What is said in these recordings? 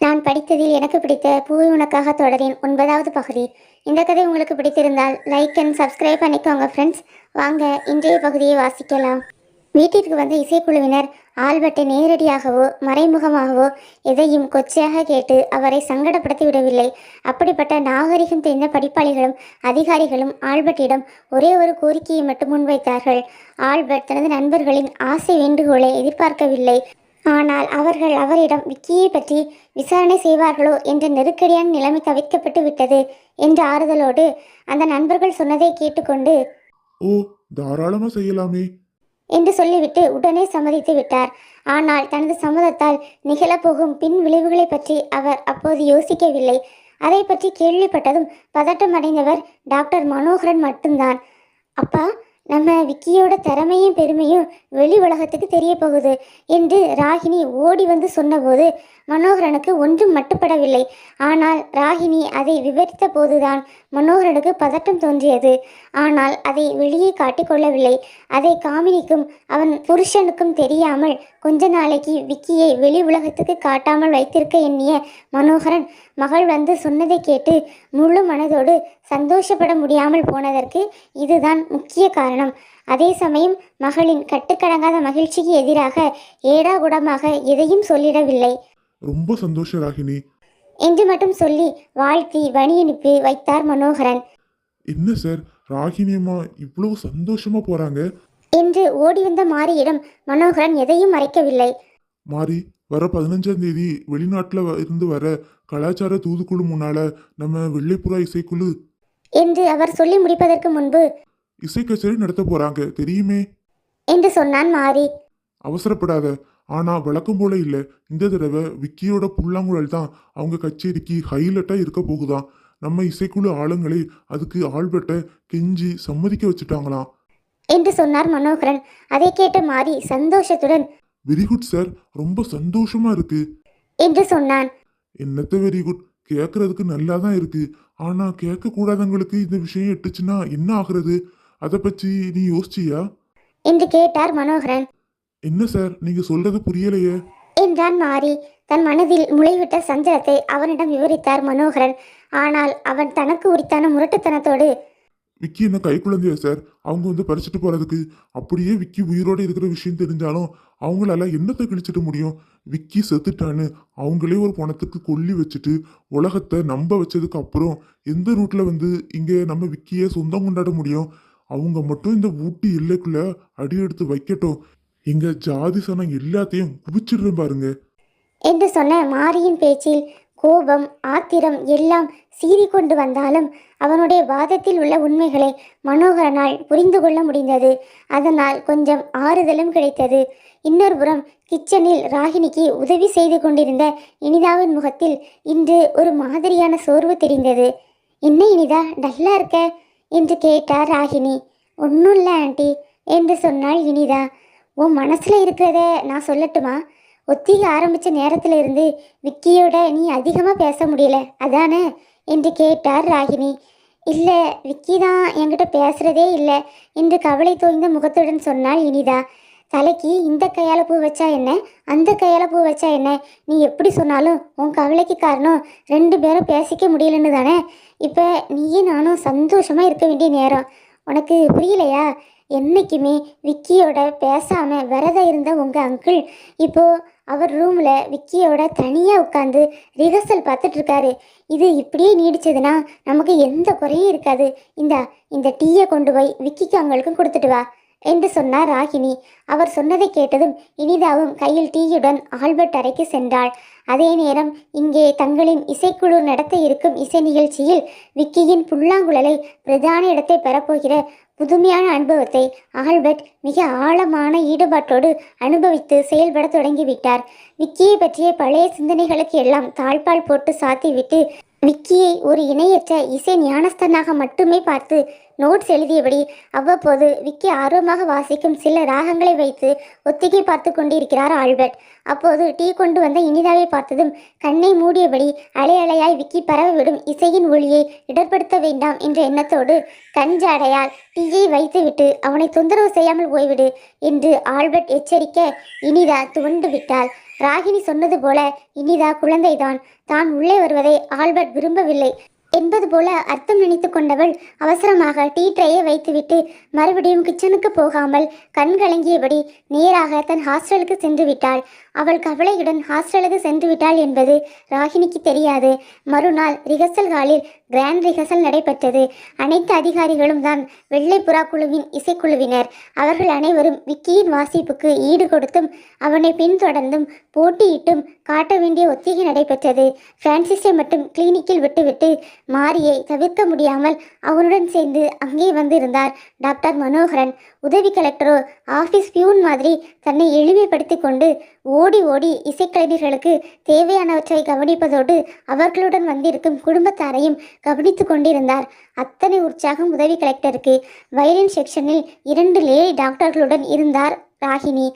நான் படித்ததில் எனக்கு பிடித்த பூவை உனக்காக தொடரின் ஒன்பதாவது பகுதி. இந்த கதை உங்களுக்கு பிடித்திருந்தால் லைக் அண்ட் சப்ஸ்கிரைப் பண்ணிக்கோங்க ஃப்ரெண்ட்ஸ் வாங்க இன்றைய பகுதியை வாசிக்கலாம். வீட்டிற்கு வந்த இசைக்குழுவினர் ஆல்பர்ட்டை நேரடியாகவோ மறைமுகமாகவோ எதையும் கொச்சையாக கேட்டு அவரை சங்கடப்படுத்தி விடவில்லை அப்படிப்பட்ட நாகரிகம் தெரிந்த படிப்பாளிகளும் அதிகாரிகளும் ஆல்பர்ட்டிடம் ஒரே ஒரு கோரிக்கையை மட்டும் முன்வைத்தார்கள். ஆல்பர்ட் தனது நண்பர்களின் ஆசை வேண்டுகோளை எதிர்பார்க்கவில்லை. ஆனால் அவர்கள் அவரிடம் விக்கியை பற்றி விசாரணை செய்வார்களோ என்ற நெருக்கடியான நிலைமை தவிர்க்கப்பட்டு விட்டது என்ற ஆறுதலோடு அந்த நண்பர்கள் சொன்னதை கேட்டுக்கொண்டு ஓ தாராளமா செய்யலாமே. என்று சொல்லிவிட்டு உடனே சம்மதித்து விட்டார். ஆனால் தனது சம்மதத்தால் நிகழப்போகும் பின் விளைவுகளை பற்றி அவர் அப்போது யோசிக்கவில்லை. அதை பற்றி கேள்விப்பட்டதும் பதட்டமடைந்தவர் டாக்டர் மனோகரன் மட்டும்தான். அப்பா நம்ம விக்கியோட திறமையும் பெருமையும் வெளி உலகத்துக்கு தெரிய போகுது என்று ராகினி ஓடி வந்து சொன்னபோது மனோகரனுக்கு ஒன்றும் மட்டுப்படவில்லை. ஆனால் ராகினி அதை விவரித்த போதுதான் மனோகரனுக்கு பதட்டம் தோன்றியது. ஆனால் அதை வெளியே காட்டிக்கொள்ளவில்லை அதை காமினிக்கும் அவன் புருஷனுக்கும் தெரியாமல் கொஞ்ச நாளைக்கு விக்கியை வெளி உலகத்துக்கு காட்டாமல் வைத்திருக்க எண்ணிய மனோகரன் மகள் வந்து சொன்னதை கேட்டு முழு மனதோடு சந்தோஷப்பட முடியாமல் போனதற்கு இதுதான் முக்கிய காரணம். அதே சமயம் மகளின் கட்டுக்கடங்காத மகிழ்ச்சிக்கு எதிராக ஏடாகுடமாக எதையும் சொல்லிடவில்லை. ரொம்ப சந்தோஷம் ராகினி. என்று மட்டும் சொல்லி வாழ்த்தி வணியனுப்பி வைத்தார் மனோகரன். என்ன சார்? ராகினி அம்மா இவ்வளவு சந்தோஷமா போறாங்க? என்று ஓடி வந்த மாரியிடம் மனோகரன் எதையும் மறைக்கவில்லை. மாறி வர பதினஞ்சாம் தேதி வெளிநாட்டுல இருந்து வர கலாச்சார தூதுக்குழு முன்னால நம்ம வெள்ளைப்புறா இசைக்குழு. என்று அவர் சொல்லி முடிப்பதற்கு முன்பு இசை கச்சேரி நடத்த போறாங்க தெரியுமே? என்று சொன்னான் மாரி. அவசரப்படாத ஆனா வழக்கம் போல இல்ல. இந்த தடவை விக்கியோட புல்லாங்குழல் தான் அவங்க கச்சேரிக்கு ஹைலைட்டா இருக்க போகுதாம். நம்ம இசைக்குழு ஆளுங்களே அதுக்கு ஆள்பட்ட கெஞ்சி சம்மதிக்க வச்சுட்டாங்களாம். என்று சொன்னார் மனோகரன். அதை கேட்ட மாரி சந்தோஷத்துடன் வெரி குட் சார் ரொம்ப சந்தோஷமா இருக்கு. என்று சொன்னான். என்னத்த வெரி குட் கேட்கறதுக்கு நல்லா தான் இருக்கு. ஆனா கேட்க கூடாதவங்களுக்கு இந்த விஷயம் எட்டுச்சுன்னா என்ன ஆகுறது? அதை பத்தி நீ யோசிச்சியா? என்று கேட்டார் மனோகரன். என்ன சார்? நீங்க சொல்றது புரியலையே. என்றான் மாரி தன் மனதில் முளைவிட்ட சஞ்சலத்தை அவனிடம் விவரித்தார் மனோகரன். ஆனால் அவன் தனக்கு உரித்தான முரட்டுத்தனத்தோடு விக்கி என்ன கை குழந்தையா சார்? அவங்க வந்து பறிச்சுட்டு போறதுக்கு. அப்படியே விக்கி உயிரோட இருக்கிற விஷயம் தெரிஞ்சாலும் அவங்களால என்னத்தை கிழிச்சிட்டு முடியும்? விக்கி செத்துட்டான்னு அவங்களே ஒரு பணத்துக்கு கொல்லி வச்சுட்டு உலகத்தை நம்ப வச்சதுக்கு அப்புறம் எந்த ரூட்ல வந்து இங்க நம்ம விக்கிய சொந்தம் கொண்டாட முடியும்? அவங்க மட்டும் இந்த ஊட்டி எல்லைக்குள்ள அடி எடுத்து வைக்கட்டும். எங்க ஜாதி சனம் எல்லாத்தையும் குவிச்சிடுறேன் பாருங்க. என்று சொன்ன மாரியின் பேச்சில் கோபம் ஆத்திரம் எல்லாம் சீறிக்கொண்டு வந்தாலும் அவனுடைய வாதத்தில் உள்ள உண்மைகளை மனோகரனால் புரிந்து கொள்ள முடிந்தது. அதனால் கொஞ்சம் ஆறுதலும் கிடைத்தது. இன்னொரு புறம் கிச்சனில் ராகினிக்கு உதவி செய்து கொண்டிருந்த இனிதாவின் முகத்தில் இன்று ஒரு மாதிரியான சோர்வு தெரிந்தது. என்ன இனிதா டல்லா இருக்க? என்று கேட்டார் ராகினி ஒன்றும் இல்லை ஆண்டி என்று சொன்னாள் இனிதா. உன் மனசில் இருக்கிறத நான் சொல்லட்டுமா? ஒத்திகை ஆரம்பித்த நேரத்தில் இருந்து விக்கியோட நீ அதிகமாக பேச முடியல. அதானே? என்று கேட்டார் ராகினி. இல்லை விக்கி தான் என்கிட்ட பேசுகிறதே இல்லை என்று கவலை தோய்ந்த முகத்துடன் சொன்னால் இனிதா. தலைக்கு இந்த கையால் பூ வச்சா என்ன? அந்த கையால் பூ வச்சா என்ன? நீ எப்படி சொன்னாலும் உன் கவலைக்கு காரணம் ரெண்டு பேரும் பேசிக்க முடியலன்னு தானே? இப்போ நீயும் நானும் சந்தோஷமாக இருக்க வேண்டிய நேரம். உனக்கு புரியலையா? என்னைக்குமே விக்கியோட பேசாமல் விரதம் இருந்த உங்கள் அங்கிள் இப்போது அவர் ரூமில் விக்கியோட தனியாக உட்காந்து ரிஹர்சல் பார்த்துட்ருக்காரு இது இப்படியே நீடிச்சதுன்னா நமக்கு எந்த குறையும் இருக்காது. இந்த இந்த டீயை கொண்டு போய் விக்கிக்கு அவங்களுக்கும் கொடுத்துட்டு வா என்று சொன்னார் ராகினி. அவர் சொன்னதை கேட்டதும் இனிதாவும் கையில் டீயுடன் ஆல்பர்ட் அறைக்கு சென்றாள். அதே நேரம் இங்கே தங்களின் இசைக்குழு நடத்த இருக்கும் இசை நிகழ்ச்சியில் விக்கியின் புல்லாங்குழலை பிரதான இடத்தை பெறப்போகிற புதுமையான அனுபவத்தை ஆல்பர்ட் மிக ஆழமான ஈடுபாட்டோடு அனுபவித்து செயல்பட தொடங்கிவிட்டார். விக்கியை பற்றிய பழைய சிந்தனைகளுக்கு எல்லாம் தாழ்பால் போட்டு சாத்திவிட்டு விக்கியை ஒரு இணையற்ற இசை ஞானஸ்தனாக மட்டுமே பார்த்து நோட்ஸ் எழுதியபடி அவ்வப்போது விக்கி ஆர்வமாக வாசிக்கும் சில ராகங்களை வைத்து ஒத்திகை பார்த்து கொண்டிருக்கிறார் ஆல்பர்ட். அப்போது டீ கொண்டு வந்த இனிதாவை பார்த்ததும் கண்ணை மூடியபடி அலை அலையாய் விக்கி பரவவிடும் இசையின் ஒளியை இடர்படுத்த வேண்டாம் என்ற எண்ணத்தோடு கஞ்சாடையால் டீயை வைத்துவிட்டு அவனை தொந்தரவு செய்யாமல் போய்விடு என்று ஆல்பர்ட் எச்சரிக்க இனிதா துவண்டு விட்டாள். ராகினி சொன்னது போல இனிதா குழந்தைதான். தான் உள்ளே வருவதை ஆல்பர்ட் விரும்பவில்லை. என்பது போல அர்த்தம் நினைத்து கொண்டவள் அவசரமாக டீ ட்ரையை வைத்துவிட்டு மறுபடியும் கிச்சனுக்கு போகாமல் கண்கலங்கியபடி நேராக தன் ஹாஸ்டலுக்கு சென்று விட்டாள். அவள் கவலையுடன் ஹாஸ்டலுக்கு சென்று விட்டாள் என்பது ராகினிக்கு தெரியாது. மறுநாள் ரிஹர்சல் ஹாலில் கிராண்ட் ரிஹர்சல் நடைபெற்றது. அனைத்து அதிகாரிகளும் தான் வெள்ளை புறா குழுவின் இசைக்குழுவினர். அவர்கள் அனைவரும் விக்கியின் வாசிப்புக்கு ஈடு கொடுத்தும் அவனை பின்தொடர்ந்தும் போட்டியிட்டும் காட்ட வேண்டிய ஒத்திகை நடைபெற்றது. பிரான்சிஸை மட்டும் கிளினிக்கில் விட்டுவிட்டு மாரியை தவிர்க்க முடியாமல் அவனுடன் சேர்ந்து அங்கே வந்திருந்தார் டாக்டர் மனோகரன். உதவி கலெக்டரோ ஆஃபீஸ் பியூன் மாதிரி தன்னை எளிமைப்படுத்தி கொண்டு ஓடி ஓடி இசைக்கலைஞர்களுக்கு தேவையானவற்றை கவனிப்பதோடு அவர்களுடன் வந்திருக்கும் குடும்பத்தாரையும் கவனித்து கொண்டிருந்தார். அத்தனை உற்சாகம் உதவி கலெக்டருக்கு வயலின் செக்ஷனில் இரண்டு லேடி டாக்டர்களுடன் இருந்தார். ராகினி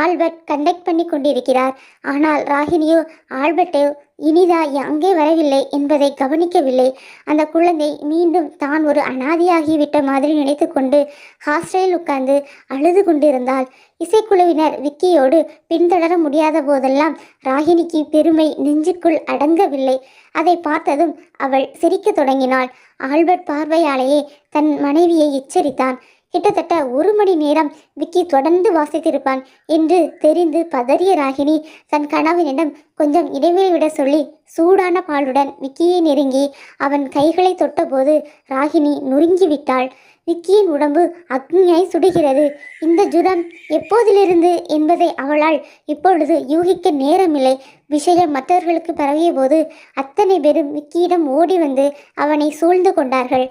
ஆல்பர்ட் கண்டக்ட் பண்ணி கொண்டிருக்கிறார். ஆனால் ராகினியோ ஆல்பர்ட்டோ இனிதா அங்கே வரவில்லை என்பதை கவனிக்கவில்லை. அந்த குழந்தை மீண்டும் தான் ஒரு அனாதியாகிவிட்ட மாதிரி நினைத்து கொண்டு ஹாஸ்டலில் உட்கார்ந்து அழுது கொண்டிருந்தாள். இசைக்குழுவினர் விக்கியோடு பின்தொடர முடியாத போதெல்லாம் ராகினிக்கு பெருமை நெஞ்சுக்குள் அடங்கவில்லை. அதை பார்த்ததும் அவள் சிரிக்க தொடங்கினாள். ஆல்பர்ட் பார்வையாலேயே தன் மனைவியை எச்சரித்தான். கிட்டத்தட்ட ஒரு மணி நேரம் விக்கி தொடர்ந்து வாசித்திருப்பான் என்று தெரிந்து பதறிய ராகினி தன் கணவனிடம் கொஞ்சம் இடைவெளி விட சொல்லி சூடான பாலுடன் விக்கியை நெருங்கி அவன் கைகளை தொட்டபோது ராகினி நொறுங்கி விட்டாள் விக்கியின் உடம்பு அக்னியாய் சுடுகிறது. இந்த ஜுரம் எப்போதிலிருந்து என்பதை அவளால் இப்பொழுது யூகிக்க நேரமில்லை. விஷயம் மற்றவர்களுக்கு பரவிய போது அத்தனை பேரும் விக்கியிடம் ஓடி வந்து அவனை சூழ்ந்து கொண்டார்கள்.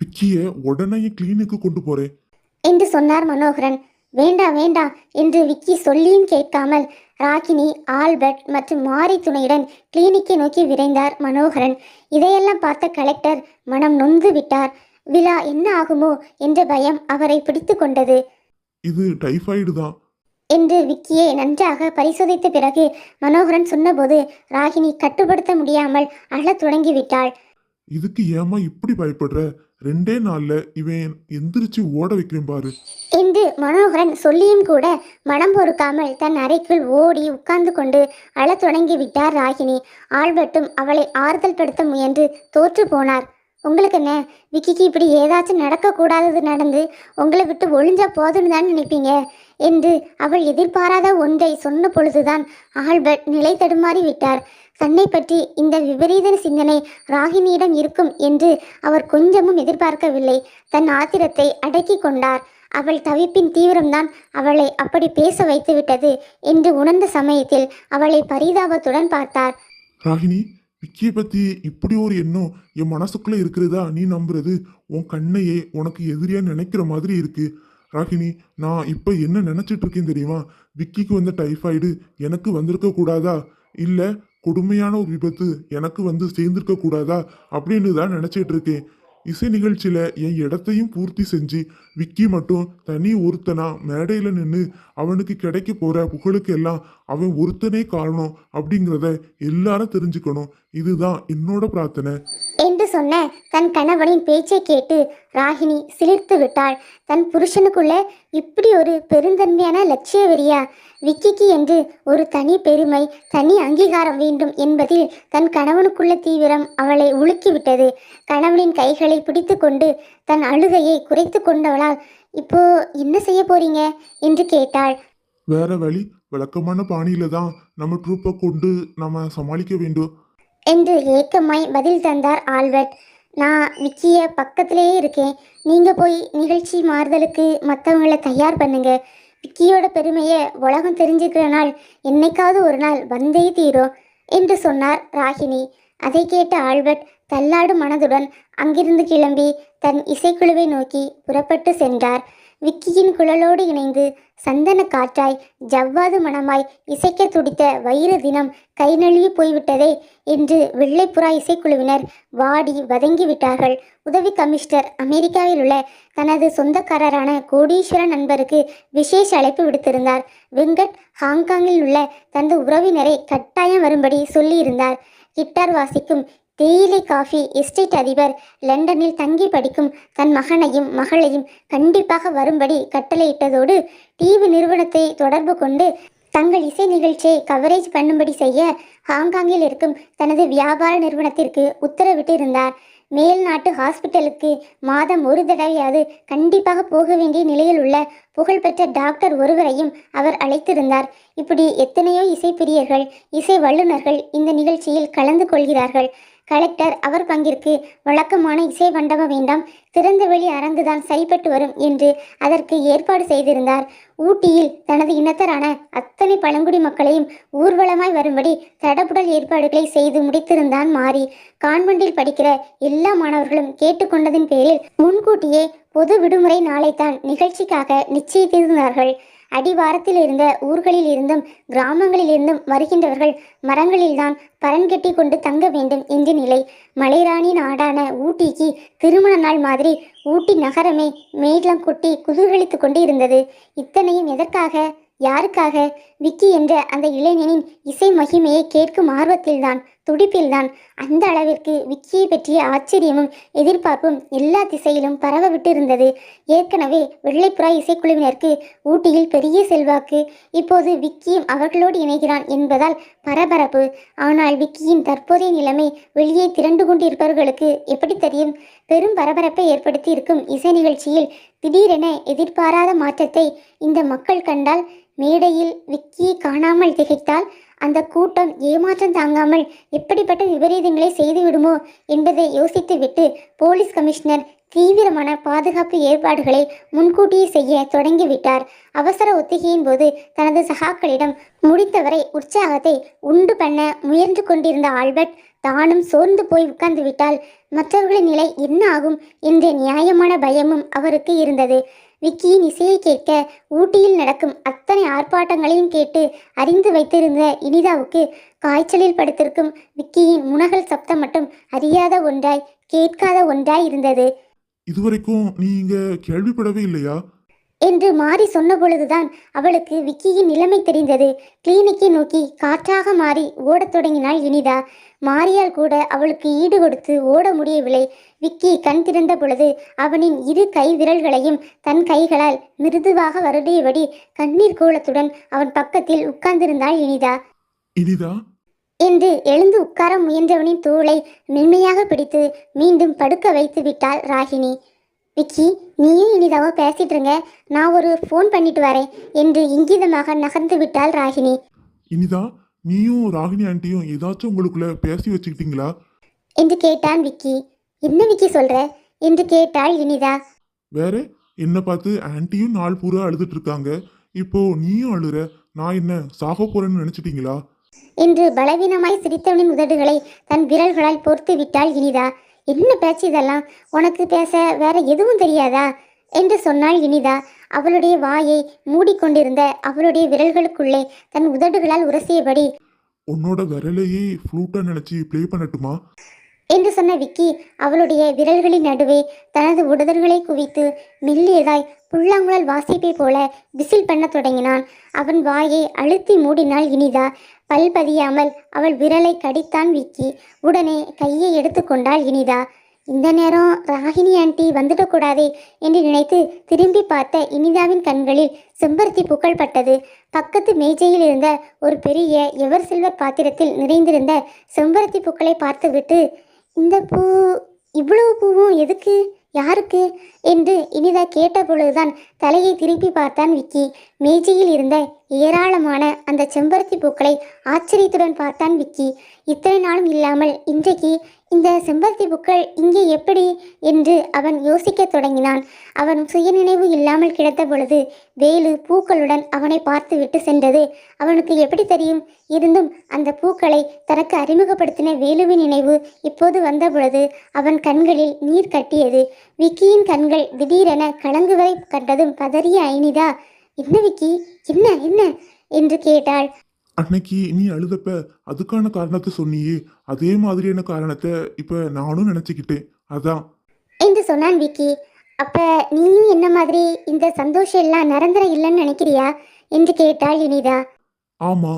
விக்கிய உடனே கிளினிக்கு கொண்டு போறேன் என்று சொன்னார் மனோகரன். வேண்டாம் வேண்டாம் என்று விக்கி சொல்லியும் கேட்காமல் ராகினி ஆல்பர்ட் மற்றும் மாரி துணையுடன் கிளினிக்கை நோக்கி விரைந்தார் மனோகரன். இதையெல்லாம் பார்த்த கலெக்டர் மனம் நொந்து விட்டார். விழா என்ன ஆகுமோ என்ற பயம் அவரை பிடித்து கொண்டது. இது டைஃபாய்டு தான். என்று விக்கியை நன்றாக பரிசோதித்த பிறகு மனோகரன் சொன்னபோது ராகினி கட்டுப்படுத்த முடியாமல் அழத் தொடங்கிவிட்டாள். இதுக்கு ஏமா இப்படி பயப்படுற? ரெண்டே நாள்ல இவன் எந்திரிச்சு ஓட வைக்கிறேன் பாரு. என்று மனோகரன் சொல்லியும் கூட மனம் பொறுக்காமல் தன் அறைக்குள் ஓடி உட்கார்ந்து கொண்டு அழத் தொடங்கி விட்டார் ராகினி. ஆல்பர்ட்டும் அவளை ஆறுதல் படுத்த முயன்று தோற்று போனார். உங்களுக்கு என்ன? விக்கிக்கு இப்படி ஏதாச்சும் நடக்கக்கூடாதது நடந்து உங்களை விட்டு ஒழிஞ்சா போதும்னு தான் நினைப்பீங்க? என்று அவள் எதிர்பாராத ஒன்றை சொன்ன பொழுதுதான் ஆல்பர்ட் நிலை தடுமாறி விட்டார். தன்னை பற்றி இந்த விபரீத சிந்தனை ராகினியிடம் இருக்கும் என்று அவர் கொஞ்சமும் எதிர்பார்க்கவில்லை. தன் ஆத்திரத்தை அடக்கி கொண்டார். அவள் தவிப்பின் தீவிரம்தான் அவளை அப்படி பேச வைத்துவிட்டது என்று உணர்ந்த சமயத்தில் அவளை பரிதாபத்துடன் பார்த்தார். ராகினி விக்கியை பத்தி இப்படி ஒரு எண்ணம் என் மனசுக்குள்ள இருக்கிறதா நீ நம்புறது? உன் கண்ணையே உனக்கு எதிரியா நினைக்கிற மாதிரி இருக்கு. ராகினி நான் இப்ப என்ன நினைச்சிட்டு இருக்கேன் தெரியுமா? விக்கிக்கு வந்த டைஃபாய்டு எனக்கு வந்திருக்க கூடாதா? இல்லை கொடுமையான ஒரு விபத்து எனக்கு வந்து சேர்ந்திருக்க கூடாதா அப்படின்னு தான் நினச்சிட்டு இருக்கேன். இசை நிகழ்ச்சியில் என் இடத்தையும் பூர்த்தி செஞ்சு விக்கி மட்டும் தனி ஒருத்தனா மேடையில் நின்று அவனுக்கு கிடைக்க போகிற புகழுக்கு எல்லாம் அவன் ஒருத்தனே காரணம் அப்படிங்கிறத எல்லாரும் தெரிஞ்சுக்கணும். இதுதான் என்னோட பிரார்த்தனை. என்று சொன்ன தன் கணவனின் பேச்சை கேட்டு ராகினி சிலிர்த்து விட்டாள். தன் புருஷனுக்குள்ள இப்படி ஒரு பெருந்தன்மையான லட்சிய வெறியா விக்கிக்கு என்று ஒரு தனி பெருமை தனி அங்கீகாரம் வேண்டும் என்பதில் தன் கணவனுக்குள்ள தீவிரம் அவளை உலுக்கிவிட்டது. கணவனின் கைகளை பிடித்து கொண்டு தன் அழுகையை குறைத்து கொண்டவளால் இப்போ என்ன செய்ய போறீங்க? என்று கேட்டாள். வேற வழி வழக்கமான பாணியில தான் நம்ம ட்ரூப்பை கொண்டு நம்ம சமாளிக்க வேண்டும். என்று ஏக்கமாய் பதில் தந்தார் ஆல்பர்ட். நான் விக்கிய பக்கத்திலேயே இருக்கேன். நீங்கள் போய் நிகழ்ச்சி மாறுதலுக்கு மற்றவங்கள தயார் பண்ணுங்க. விக்கியோட பெருமையை உலகம் தெரிஞ்சுக்கிற நாள் என்னைக்காவது ஒரு நாள் வந்தே தீரும் என்று சொன்னார் ராகினி. அதை கேட்ட ஆல்பர்ட் தள்ளாடும் மனதுடன் அங்கிருந்து கிளம்பி தன் இசைக்குழுவை நோக்கி புறப்பட்டு சென்றார். விக்கியின் குழலோடு இணைந்து சந்தன காற்றாய் ஜவ்வாது மணமாய் இசைக்க துடித்த வைர தினம் கை நழுவி போய்விட்டதே என்று வெள்ளைப்புறா இசைக்குழுவினர் வாடி வதங்கி விட்டார்கள். உதவி கமிஷனர் அமெரிக்காவில் உள்ள தனது சொந்தக்காரரான கோடீஸ்வர நண்பருக்கு விசேஷ அழைப்பு விடுத்திருந்தார். வெங்கட் ஹாங்காங்கில் உள்ள தனது உறவினரை கட்டாயம் வரும்படி சொல்லியிருந்தார். கிட்டார் வாசிக்கும் தேயிலை காஃபி எஸ்டேட் அதிபர் லண்டனில் தங்கி படிக்கும் தன் மகனையும் மகளையும் கண்டிப்பாக வரும்படி கட்டளையிட்டதோடு டிவி நிறுவனத்தை தொடர்பு கொண்டு தங்கள் இசை நிகழ்ச்சியை கவரேஜ் பண்ணும்படி செய்ய ஹாங்காங்கில் இருக்கும் தனது வியாபார நிறுவனத்திற்கு உத்தரவிட்டிருந்தார். மேல் மேல்நாட்டு ஹாஸ்பிட்டலுக்கு மாதம் ஒரு தடவையாவது கண்டிப்பாக போக வேண்டிய நிலையில் உள்ள புகழ்பெற்ற டாக்டர் ஒருவரையும் அவர் அழைத்திருந்தார். இப்படி எத்தனையோ இசைப்பிரியர்கள் இசை வல்லுநர்கள் இந்த நிகழ்ச்சியில் கலந்து கொள்கிறார்கள். கலெக்டர் அவர் பங்கிற்கு வழக்கமான இசை மண்டப வேண்டாம் திறந்தவெளி அரங்குதான் சரிப்பட்டு வரும் என்று அதற்கு ஏற்பாடு செய்திருந்தார். ஊட்டியில் தனது இனத்தரான அத்தனை பழங்குடி மக்களையும் ஊர்வலமாய் வரும்படி தடபுடல் ஏற்பாடுகளை செய்து முடித்திருந்தான் மாறி கான்வெண்டில் படிக்கிற எல்லா மாணவர்களும் கேட்டுக்கொண்டதின் பேரில் முன்கூட்டியே பொது விடுமுறை நாளைத்தான் நிகழ்ச்சிக்காக நிச்சயித்திருந்தார்கள். அடிவாரத்தில் இருந்த ஊர்களில் இருந்தும் கிராமங்களில் இருந்தும் வருகின்றவர்கள் மரங்களில்தான் பரன் கட்டி கொண்டு தங்க வேண்டும் என்ற நிலை. மலைராணி நாடான ஊட்டிக்கு திருமண நாள் மாதிரி ஊட்டி நகரமே மேட்லம் கொட்டி குதூகலித்து கொண்டு இருந்தது இத்தனையும் எதற்காக யாருக்காக? விக்கி என்ற அந்த இளைஞனின் இசை மகிமையை கேட்கும் ஆர்வத்தில்தான் துடிப்பில்தான். அந்த அளவிற்கு விக்கியை பற்றிய ஆச்சரியமும் எதிர்பார்ப்பும் எல்லா திசையிலும் பரவவிட்டு இருந்தது ஏற்கனவே வெள்ளைப்புறா இசைக்குழுவினருக்கு ஊட்டியில் பெரிய செல்வாக்கு. இப்போது விக்கியும் அவர்களோடு இணைகிறான் என்பதால் பரபரப்பு. ஆனால் விக்கியின் தற்போதைய நிலைமை வெளியே திரண்டு கொண்டிருப்பவர்களுக்கு எப்படி தெரியும்? பெரும் பரபரப்பை ஏற்படுத்தி இருக்கும் இசை நிகழ்ச்சியில் திடீரென எதிர்பாராத மாற்றத்தை இந்த மக்கள் கண்டால் மேடையில் விக்கியை காணாமல் திகைத்தால் அந்த கூட்டம் ஏமாற்றம் தாங்காமல் எப்படிப்பட்ட விபரீதங்களை செய்துவிடுமோ என்பதை யோசித்துவிட்டு போலீஸ் கமிஷனர் தீவிரமான பாதுகாப்பு ஏற்பாடுகளை முன்கூட்டியே செய்ய தொடங்கிவிட்டார். அவசர ஒத்திகையின் போது தனது சகாக்களிடம் முடித்தவரை உற்சாகத்தை உண்டு பண்ண முயன்று கொண்டிருந்த ஆல்பர்ட் தானும் சோர்ந்து போய் உட்கார்ந்து விட்டால் மற்றவர்களின் நிலை என்ன ஆகும் என்ற நியாயமான பயமும் அவருக்கு இருந்தது. விக்கியின் இசையை கேட்க ஊட்டியில் நடக்கும் அத்தனை ஆர்ப்பாட்டங்களையும் கேட்டு அறிந்து வைத்திருந்த இனிதாவுக்கு காய்ச்சலில் படுத்திருக்கும் விக்கியின் முனகல் சப்தம் மட்டும் அறியாத ஒன்றாய் கேட்காத ஒன்றாய் இருந்தது. இதுவரைக்கும் நீங்க கேள்விப்படவே இல்லையா? என்று மாறி சொன்ன பொழுதுதான் அவளுக்கு விக்கியின் நிலைமை தெரிந்தது. கிளினிக்கை நோக்கி காற்றாக மாறி ஓடத் தொடங்கினாள் இனிதா மாரியால் கூட அவளுக்கு ஈடு கொடுத்து ஓட முடியவில்லை. விக்கி கண் திறந்த பொழுது அவனின் இரு கை விரல்களையும் தன் கைகளால் மிருதுவாக வருடியபடி கண்ணீர் கோலத்துடன் அவன் பக்கத்தில் உட்கார்ந்திருந்தாள் இனிதா இனிதா என்று எழுந்து உட்கார முயன்றவனின் தோளை மென்மையாக பிடித்து மீண்டும் படுக்க வைத்து விட்டாள் ராகினி. விக்கி நீயும் இனிதாவோ பேசிட்டு இருங்க நான் ஒரு ஃபோன் பண்ணிட்டு வரேன் என்று இங்கிதமாக நகர்ந்து விட்டாள் ராகினி. இனிதா நீயும் ராகினி ஆண்டியும் ஏதாச்சும் உங்களுக்குள்ள பேசி வச்சுக்கிட்டீங்களா? என்று கேட்டான் விக்கி. என்ன விக்கி சொல்ற? என்று கேட்டாள் இனிதா. வேற என்ன பார்த்து ஆன்ட்டியும் நாள் பூரா அழுதுட்டு இருக்காங்க இப்போ நீயும் அழுற நான் என்ன சாக போறேன்னு நினைச்சிட்டீங்களா? என்று பலவீனமாய் சிரித்தவனின் உதடுகளை தன் விரல்களால் பொறுத்து விட்டாள் இனிதா. என்ன பேச்சு இதெல்லாம்? உனக்கு பேச வேற எதுவும் தெரியாதா? என்று சொன்னாள் இனிதா. அவளுடைய வாயை மூடிக்கொண்டிருந்த அவளுடைய விரல்களுக்குள்ளே தன் உதடுகளால் உரசியபடி உன்னோட விரலையே ஃப்ளூட்டா நினைச்சு ப்ளே பண்ணட்டுமா? என்று சொன்ன விக்கி அவளுடைய விரல்களின் நடுவே தனது உடதர்களை குவித்து மெல்லியதாய் புல்லாங்குழல் வாசிப்பை போல விசில் பண்ணத் தொடங்கினான். அவன் வாயை அழுத்தி மூடினாள் இனிதா பல் பதியாமல் அவள் விரலை கடித்தான் விக்கி. உடனே கையை எடுத்துக்கொண்டாள் இனிதா. இந்த நேரம் ராகினி ஆண்டி வந்துடக்கூடாதே என்று நினைத்து திரும்பி பார்த்த இனிதாவின் கண்களில் செம்பருத்தி பூக்கள் பட்டது. பக்கத்து மேஜையில் இருந்த ஒரு பெரிய எவர் சில்வர் பாத்திரத்தில் நிறைந்திருந்த செம்பருத்தி பூக்களை பார்த்துவிட்டு இந்த பூ இவ்வளவு பூவும் எதுக்கு? யாருக்கு? என்று இனிதா கேட்ட பொழுதுதான் தலையை திருப்பி பார்த்தான் விக்கி. மேஜையில் இருந்த ஏராளமான அந்த செம்பருத்தி பூக்களை ஆச்சரியத்துடன் பார்த்தான் விக்கி. இத்தனை நாளும் இல்லாமல் இன்றைக்கு இந்த செம்பருத்தி பூக்கள் இங்கே எப்படி என்று அவன் யோசிக்கத் தொடங்கினான். அவன் சுயநினைவு இல்லாமல் கிடந்த பொழுது வேலு பூக்களுடன் அவனை பார்த்துவிட்டு சென்றது. அவனுக்கு எப்படி தெரியும்? இருந்தும் அந்த பூக்களை தனக்கு அறிமுகப்படுத்தின வேலுவின் நினைவு இப்போது வந்த பொழுது அவன் கண்களில் நீர் கட்டியது. விக்கியின் கண்கள் திடீரென கலங்குவதை கண்டதும் பதறிய ஐனிதா என்ன விக்கி? என்ன என்ன? என்று கேட்டாள். அன்னைக்கு நீ அழுதப்ப அதுக்கான காரணத்தை சொன்னியே. அதே மாதிரியான காரணத்தை இப்ப நானும் நினைச்சுக்கிட்டேன். அதான். என்று சொன்னான் விக்கி. அப்ப நீயும் என்ன மாதிரி இந்த சந்தோஷம் எல்லாம் நிரந்தரம் இல்லைன்னு நினைக்கிறியா? என்று கேட்டாள் இனிதா. ஆமா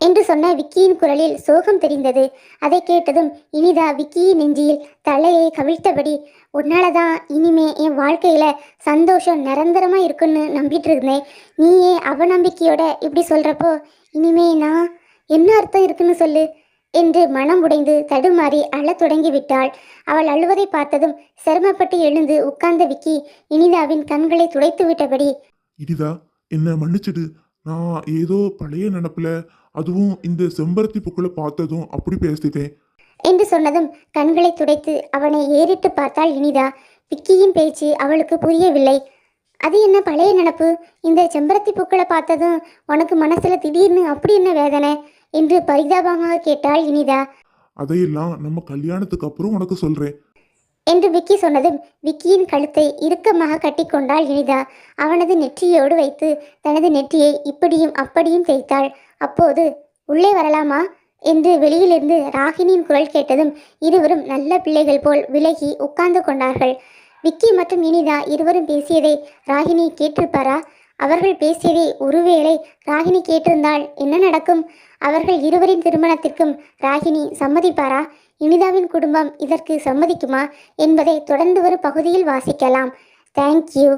என்று சொன்ன விக்கியின் குரலில் சோகம் தெரிந்தது. அதை கேட்டதும் இனிதா விக்கியின் நெஞ்சில் தலையை கவிழ்த்தபடி உன்னால தான் இனிமே என் வாழ்க்கையில சந்தோஷம் நிரந்தரமா இருக்குன்னு நம்பிட்டு இருந்தேன் நீயே அவநம்பிக்கையோட இப்படி சொல்றப்போ இனிமே நான் என்ன அர்த்தம் இருக்குன்னு சொல்லு என்று மனம் உடைந்து தடுமாறி அழத் தொடங்கிவிட்டாள். அவள் அழுவதை பார்த்ததும் சிரமப்பட்டு எழுந்து உட்கார்ந்த விக்கி இனிதாவின் கண்களை துடைத்து விட்டபடி இனிதா என்ன மன்னிச்சிடு. நான் ஏதோ பழைய நினப்பில் அதுவும் இந்த செம்பருத்தி பூக்களை பார்த்ததும் அப்படி பேசிட்டேன் என்று சொன்னதும் கண்களை துடைத்து அவனை ஏறிட்டு பார்த்தாள் இனிதா. விக்கியின் பேச்சு அவளுக்கு புரியவில்லை. அது என்ன பழைய நினப்பு இந்த செம்பருத்தி பூக்களை பார்த்ததும் உனக்கு மனசுல திடீர்னு அப்படி என்ன வேதனை? என்று பரிதாபமாக கேட்டாள் இனிதா. அதையெல்லாம் நம்ம கல்யாணத்துக்கு அப்புறம் உனக்கு சொல்றேன். என்று விக்கி சொன்னதும் விக்கியின் கழுத்தை இறுக்கமாக கட்டிக்கொண்டாள் இனிதா. அவனது நெற்றியோடு வைத்து தனது நெற்றியை இப்படியும் அப்படியும் தேய்த்தாள். அப்போது உள்ளே வரலாமா? என்று வெளியிலிருந்து ராகினியின் குரல் கேட்டதும் இருவரும் நல்ல பிள்ளைகள் போல் விலகி உட்கார்ந்து கொண்டார்கள். விக்கி மற்றும் இனிதா இருவரும் பேசியதை ராகினி கேட்டிருப்பாரா? அவர்கள் பேசியதை ஒருவேளை ராகினி கேட்டிருந்தால் என்ன நடக்கும்? அவர்கள் இருவரின் திருமணத்திற்கும் ராகினி சம்மதிப்பாரா? இனிதாவின் குடும்பம் இதற்கு சம்மதிக்குமா? என்பதை தொடர்ந்து வரும் பகுதியில் வாசிக்கலாம். தேங்க்யூ